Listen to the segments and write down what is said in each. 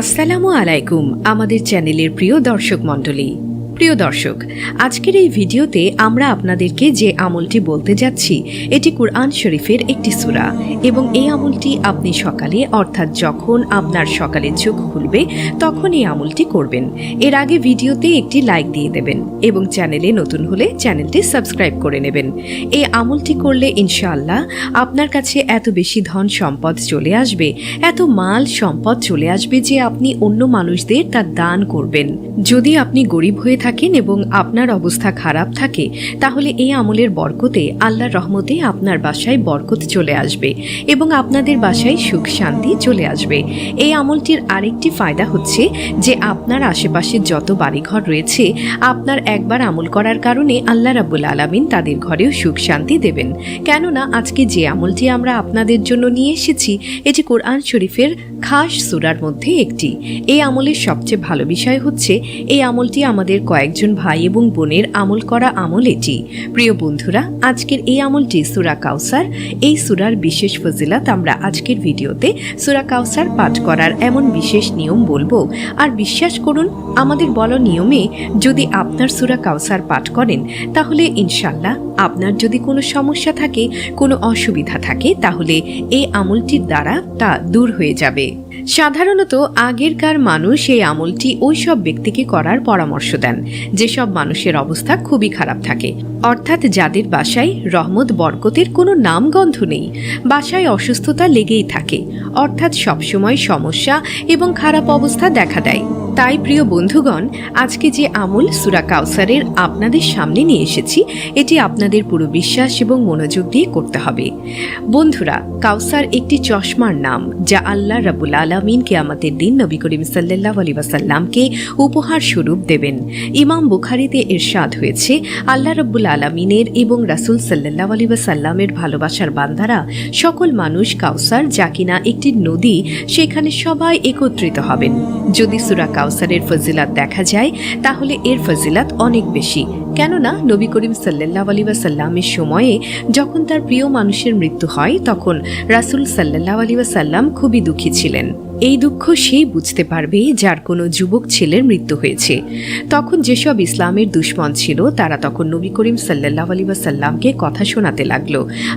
আসসালামু আলাইকুম আমাদের চ্যানেলের প্রিয় দর্শক মণ্ডলী। প্রিয় দর্শক, আজকের এই ভিডিওতে আমরা আপনাদেরকে যে আমলটি বলতে যাচ্ছি, এটি কুরআন শরীফের একটি সূরা। এবং এই আমলটি আপনি সকালে, অর্থাৎ যখন আপনার সকালে চোখ খুলবে তখন এই আমলটি করবেন। এর আগে ভিডিওতে একটি লাইক দিয়ে দেবেন এবং চ্যানেলে নতুন হলে চ্যানেলটি সাবস্ক্রাইব করে নেবেন। এই আমলটি করলে ইনশাআল্লাহ আপনার কাছে এত বেশি ধন সম্পদ চলে আসবে, এত মাল সম্পদ চলে আসবে যে আপনি অন্য মানুষদের তার দান করবেন। যদি আপনি গরিব হয়ে থাকেন এবং আপনার অবস্থা খারাপ থাকে, তাহলে এই আমলের বরকতে, আল্লাহর রহমতে আপনার বাসায় বরকত চলে আসবে এবং আপনাদের বাসায় সুখ শান্তি চলে আসবে। এই আমলটির আরেকটি ফায়দা হচ্ছে যে আপনার আশেপাশে যত বাড়িঘর রয়েছে, আপনার একবার আমল করার কারণে আল্লাহ রাবুল আলামিন তাদের ঘরেও সুখ শান্তি দেবেন। কেননা, আজকে যে আমলটি আমরা আপনাদের জন্য নিয়ে এসেছি, এটি কোরআন শরীফের খাস সুরার মধ্যে একটি। এই আমলের সবচেয়ে ভালো বিষয় হচ্ছে, এই আমলটি আমাদের কয়েকজন ভাই এবং বোনের আমল করা আমল এটি। প্রিয় বন্ধুরা, আজকের এই আমলটি সুরা কাউসার। এই সুরার বিশেষ ফজিলাত আমরা আজকের ভিডিওতে সুরা কাউসার পাঠ করার এমন বিশেষ নিয়ম বলব। আর বিশ্বাস করুন, আমাদের বলা নিয়মে যদি আপনার সুরা কাউসার পাঠ করেন, তাহলে ইনশাল্লাহ আপনার যদি কোনো সমস্যা থাকে, কোনো অসুবিধা থাকে, তাহলে এই আমলটির দ্বারা তা দূর হয়ে যাবে। সাধারণত আগেরকার মানুষ এই আমলটি ওই সব ব্যক্তিকে করার পরামর্শ দেন, যেসব মানুষের অবস্থা খুবই খারাপ থাকে। অর্থাৎ যাদের বাসায় রহমত, বরকতের কোনো নামগন্ধ নেই, বাসায় অসুস্থতা লেগেই থাকে, অর্থাৎ সবসময় সমস্যা এবং খারাপ অবস্থা দেখা দেয়। তাই, প্রিয় বন্ধুগণ, আজকে যে আমল সুরা কাউসারের আপনাদের সামনে নিয়ে এসেছি, এটি আপনাদের পুরো বিশ্বাস এবং মনোযোগ দিয়ে করতে হবে। বন্ধুরা, কাউসার একটি চশমার নাম, যা আল্লাহ রাবুল আলমিনকে আমাদের দিন নবী করিম সাল্লাহ আলী ওয়াসাল্লামকে উপহার স্বরূপ দেবেন। ইমাম বুখারিতে এরশাদ হয়েছে, আল্লাহ রাব্বুল আলমিনের এবং রাসুল সাল্লাহ আলী ওয়াসাল্লামের ভালোবাসার বান্দারা, সকল মানুষ কাউসার, যা কিনা একটি নদী, সেখানে সবাই একত্রিত হবেন। যদি সুরা কাউসারের ফজিলাত দেখা যায় তাহলে এর ফজিলাত অনেক বেশি। কেননা নবী করিম সাল্লাহ আলী ওয়াসাল্লামের সময়ে যখন তার প্রিয় মানুষের মৃত্যু হয়, তখন রাসুল সাল্লাহ আলী ওয়াসাল্লাম খুবই দুঃখী ছিলেন। এই দুঃখ সেই বুঝতে পারবে যার কোনো যুবক ছেলের মৃত্যু হয়েছে। তখন যেসব ইসলামের দুশ্মন ছিল, তারা তখন নবী করিম সাল্লাহ আলী ওয়াসাল্লামকে কথা শোনাতে লাগল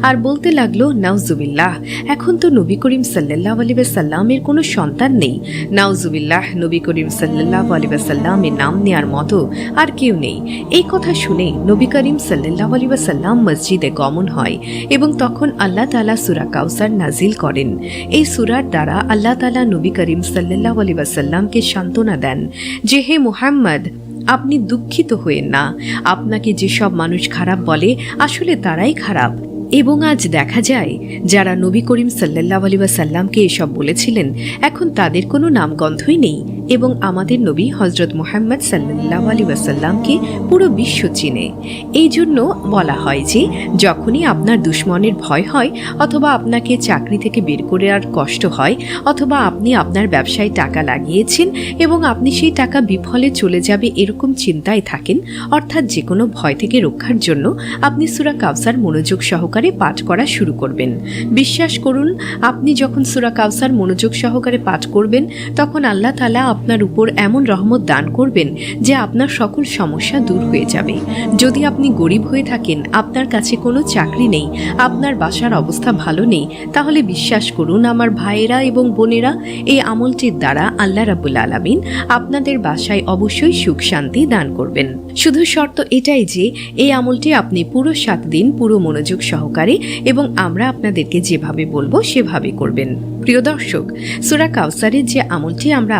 আর বলতে লাগল, নাউজুবিল্লাহ, এখন তো নবী করিম সাল্লাহ আলী ওয়াসাল্লামের কোনো সন্তান নেই। নাউজুবিল্লাহ, নবী করিম সাল্লাহ আলী ওয়াসাল্লামের নাম নেয়ার মতো আর কেউ নেই। এই কথা শুনে নবী করিম সাল্লাহ আলী ওয়াসাল্লাম মসজিদে গমন হয় এবং তখন আল্লাহ তালা সুরা কাউসার নাজিল করেন। এই সুরার দ্বারা আল্লাহ তালা নবী করিম সাল্লাহ আলী ওয়াসাল্লামকে সান্ত্বনা দেন যে, হে মুহাম্মদ, আপনি দুঃখিত হয়েন না। আপনাকে যেসব মানুষ খারাপ বলে, আসলে তারাই খারাপ। এবং আজ দেখা যায়, যারা নবী করিম সাল্লাহ আলী ওয়াসাল্লামকে এসব বলেছিলেন, এখন তাদের কোনো নামগন্ধই নেই। এবং আমাদের নবী হজরত মোহাম্মদ সাল্লাহ আলী ওয়াসাল্লামকে পুরো বিশ্ব চিনে। এই জন্য বলা হয় যে, যখনই আপনার দুশ্মনের ভয় হয় অথবা আপনাকে চাকরি থেকে বের করে আর কষ্ট হয় অথবা আপনি আপনার ব্যবসায় টাকা লাগিয়েছেন এবং আপনি সেই টাকা বিফলে চলে যাবে এরকম চিন্তায় থাকেন, অর্থাৎ যে কোনো ভয় থেকে রক্ষার জন্য আপনি সুরা কাউসার মনোযোগ সহকারে পাঠ করা শুরু করবেন। বিশ্বাস করুন, আপনি যখন সুরা কাউসার মনোযোগ সহকারে পাঠ করবেন, তখন আল্লাহ তালা আপনার উপর এমন রহমত দান করবেন যে আপনার সকল সমস্যা দূর হয়ে যাবে। যদি আপনি গরিব হয়ে থাকেন, আপনার কাছে কোনো চাকরি নেই, আপনার বাসার অবস্থা ভালো নেই, তাহলে বিশ্বাস করুন আমার ভাইয়েরা এবং বোনেরা, এই আমলটির দ্বারা আল্লাহ রাবুল আলামিন আপনাদের বাসায় অবশ্যই সুখ শান্তি দান করবেন। শুধু শর্ত এটাই যে, এই আমলটি আপনি পুরো সাত দিন পুরো মনোযোগ সহকারে এবং আমরা আপনাদেরকে যেভাবে বলব সেভাবে করবেন। প্রিয় দর্শক, সুরা কাউসারের যে আমলটি আমরা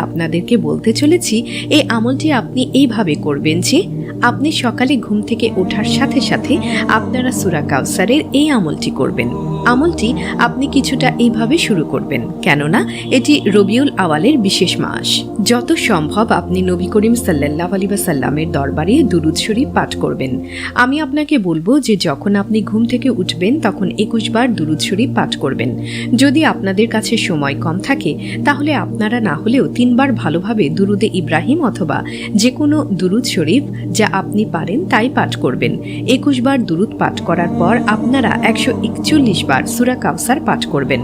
আপনাদেরকে বলতে চলেছি, এই আমলটি আপনি এইভাবে করবেন যে, আপনি সকালে ঘুম থেকে ওঠার সাথে সাথে আপনারা সুরা কাউসারের এই আমলটি করবেন। আমলটি আপনি কিছুটা এইভাবে শুরু করবেন, কেননা এটি রবিউল আওয়ালের বিশেষ মাস। যত সম্ভব আপনি নবী করিম সাল্লাহ আলী সাল্লামের দরবারে দুরুদ শরীফ পাঠ করবেন। আমি আপনাকে বলব যে যখন আপনি ঘুম থেকে উঠবেন, তখন একুশ বার দুরুদ শরীফ পাঠ করবেন। যদি আপনাদের কাছে সময় কম থাকে, তাহলে আপনারা না হলেও তিনবার ভালোভাবে দুরুদে ইব্রাহিম অথবা যে কোনো দুরুদ শরীফ যা আপনি পারেন তাই পাঠ করবেন। একুশ বার দুরুদ পাঠ করার পর আপনারা একশো একচল্লিশ বার সুরা কাউসার পাঠ করবেন।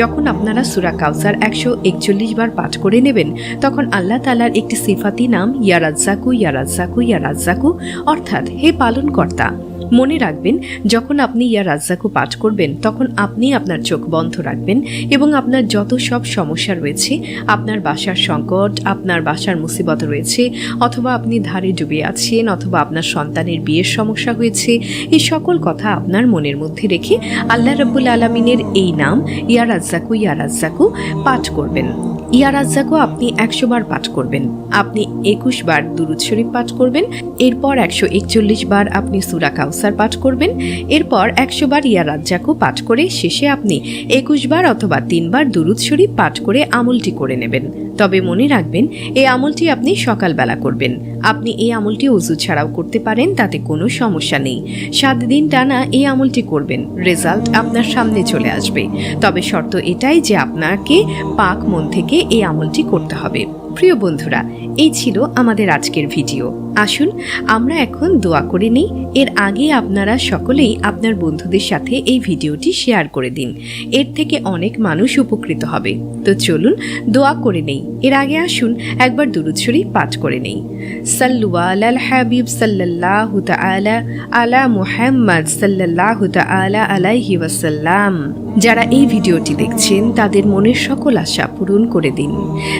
যখন আপনারা সুরা কাউসার একশো একচল্লিশ বার পাঠ করে নেবেন, তখন আল্লাহ তালার একটি সিফাতি নাম ইয়ারাজ্জাকু ইয়ারাজ্জাকু ইয়ারাজ্জাকু অর্থাৎ হে পালনকর্তা। মনে রাখবেন, যখন আপনি ইয়া রাজ্জাকু পাঠ করবেন, তখন আপনি আপনার চোখ বন্ধ রাখবেন এবং আপনার যত সব সমস্যা রয়েছে, আপনার বাসার সংকট, আপনার বাসার মুসিবত রয়েছে, অথবা আপনি ধারে ডুবে আছেন, অথবা আপনার সন্তানের বিয়ের সমস্যা হয়েছে, এই সকল কথা আপনার মনের মধ্যে রেখে আল্লাহ রব্বুল আলমিনের এই নাম ইয়া রাজ্জাকু ইয়া রাজ্জাকু পাঠ করবেন। ইয়া রাজ্জাকু আপনি একশো বার পাঠ করবেন। আপনি একুশ বার দুরুদ শরীফ পাঠ করবেন। এরপর একশো একচল্লিশ বার আপনি সুরা কাউসার পাঠ করবেন। এরপর একশো বার ইয়ারাজ্জাকো পাঠ করে শেষে আপনি একুশ বার অথবা তিনবার দুরুদ শরীফ পাঠ করে আমলটি করে নেবেন। তবে মনে রাখবেন, এই আমলটি আপনি সকালবেলা করবেন। আপনি এই আমলটি উজু ছাড়াও করতে পারেন, তাতে কোনো সমস্যা নেই। সাত দিন টানা এই আমলটি করবেন, রেজাল্ট আপনার সামনে চলে আসবে। তবে শর্ত এটাই যে আপনাকে পাক মন থেকে এই আমলটি করতে হবে। প্রিয় বন্ধুরা, এই ছিল আমাদের আজকের ভিডিও। আসুন, আমরা এখন দোয়া করে নিই, এর আগে আপনারা সকলেই আপনার বন্ধুদের সাথে এই ভিডিওটি শেয়ার করে দিন। এর থেকে অনেক মানুষ উপকৃত হবে। তো চলুন, দোয়া করে নেই। এর আগে আসুন, একবার দুরুদ শরীফ পাঠ করে নেই। সাল্লু আলাল হাবিব সাল্লাল্লাহু তাআলা আলা মুহাম্মদ সাল্লাল্লাহু তাআলা আলাইহি ওয়াসাল্লাম। যারা এই ভিডিওটি দেখছেন, তাদের মনের সকল আশা পূরণ করে দিন।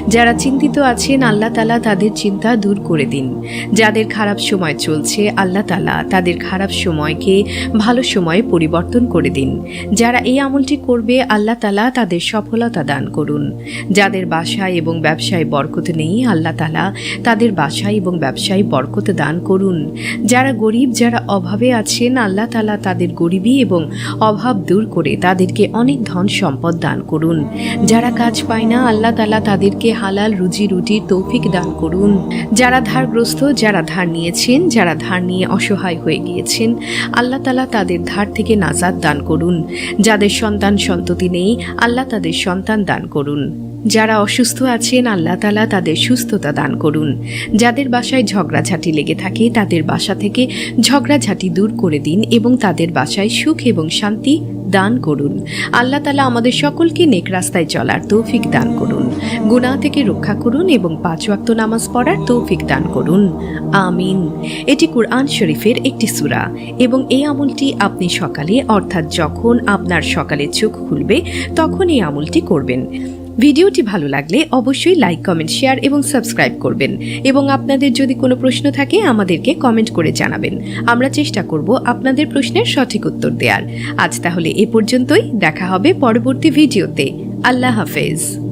যারা চিন্তিত আছেন আল্লাহ তালা তাদের চিন্তা দূর করে দিন। যাদের খারাপ সময় চলছে, আল্লাহ তালা তাদের খারাপ সময়কে ভালো সময়ে পরিবর্তন করে দিন। যারা এই আমলটি করবে, আল্লাহ তালা তাদের সফলতা দান করুন। যাদের বাসায় এবং ব্যবসায় বরকত নেই, আল্লাহ তালা তাদের বাসায় এবং ব্যবসায় বরকত দান করুন। যারা গরিব, যারা অভাবে আছেন, আল্লাহ তালা তাদের গরিবী এবং অভাব দূর করে তাদেরকে অনেক ধন সম্পদ দান করুন। যারা কাজ পায় না, আল্লাহ তালা তাদেরকে হালাল রুজি রুটির তৌফিক দান করুন। যারা ধারগ্রস্ত, যারা ধার নিয়েছেন, যারা ধার নিয়ে অসহায় হয়ে গিয়েছেন, আল্লাহ তালা তাদের ধার থেকে নাজাদ দান করুন। যাদের সন্তান সন্ততি নেই, আল্লাহ তাদের সন্তান দান করুন। যারা অসুস্থ আছেন, আল্লাহ তালা তাদের সুস্থতা দান করুন। যাদের বাসায় ঝগড়াঝাটি লেগে থাকে, তাদের বাসা থেকে ঝগড়াঝাটি দূর করে দিন এবং তাদের বাসায় সুখ এবং শান্তি দান করুন। আল্লাহ তালা আমাদের সকলকে নেক রাস্তায় চলার তৌফিক দান করুন। গুনাহ থেকে রক্ষা করুন এবং পাঁচ ওয়াক্ত নামাজ পড়ার তৌফিক দান করুন। আমিন। এটি কুরআন শরীফের একটি সূরা এবং এই আমলটি আপনি সকালে, অর্থাৎ যখন আপনার সকালে চোখ খুলবে, তখন এই আমলটি করবেন। ভিডিওটি ভালো লাগলে অবশ্যই লাইক, কমেন্ট, শেয়ার এবং সাবস্ক্রাইব করবেন এবং আপনাদের যদি কোনো প্রশ্ন থাকে, আমাদেরকে কমেন্ট করে জানাবেন। আমরা চেষ্টা করব আপনাদের প্রশ্নের সঠিক উত্তর দেওয়ার আজ তাহলে এ পর্যন্তই। দেখা হবে পরবর্তী ভিডিওতে। আল্লাহ হাফেজ।